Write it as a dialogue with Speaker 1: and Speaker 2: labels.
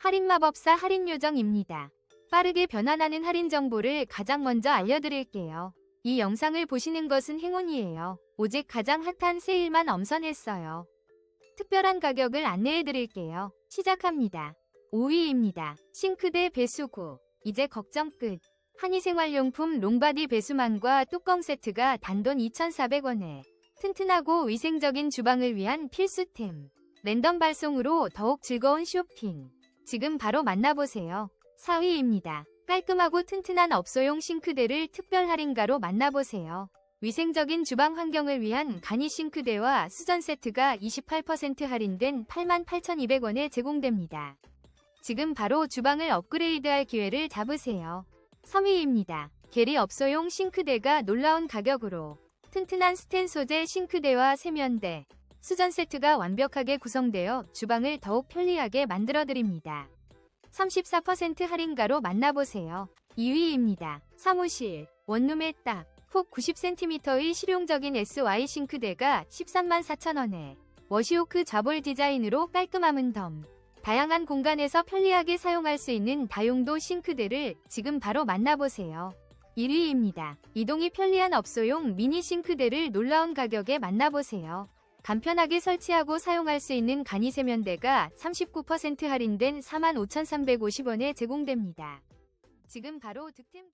Speaker 1: 할인마법사 할인요정입니다. 빠르게 변환하는 할인 정보를 가장 먼저 알려드릴게요. 이 영상을 보시는 것은 행운이에요. 오직 가장 핫한 세일만 엄선했어요. 특별한 가격을 안내해드릴게요. 시작합니다. 5위입니다. 싱크대 배수구. 이제 걱정 끝. 한의생활용품 롱바디 배수만과 뚜껑 세트가 단돈 2,400원에 튼튼하고 위생적인 주방을 위한 필수템. 랜덤 발송으로 더욱 즐거운 쇼핑. 지금 바로 만나보세요. 4위입니다. 깔끔하고 튼튼한 업소용 싱크대를 특별 할인가로 만나보세요. 위생적인 주방 환경을 위한 간이 싱크대와 수전 세트가 28% 할인된 88,200원에 제공됩니다. 지금 바로 주방을 업그레이드할 기회를 잡으세요. 3위입니다. 게리 업소용 싱크대가 놀라운 가격으로 튼튼한 스텐 소재 싱크대와 세면대, 수전 세트가 완벽하게 구성되어 주방을 더욱 편리하게 만들어드립니다. 34% 할인가로 만나보세요. 2위입니다. 사무실, 원룸에 딱, 폭 90cm의 실용적인 SY 싱크대가 13만 4천원에 워시오크 자볼 디자인으로 깔끔함은 덤. 다양한 공간에서 편리하게 사용할 수 있는 다용도 싱크대를 지금 바로 만나보세요. 1위입니다. 이동이 편리한 업소용 미니 싱크대를 놀라운 가격에 만나보세요. 간편하게 설치하고 사용할 수 있는 간이 세면대가 39% 할인된 45,350원에 제공됩니다. 지금 바로 득템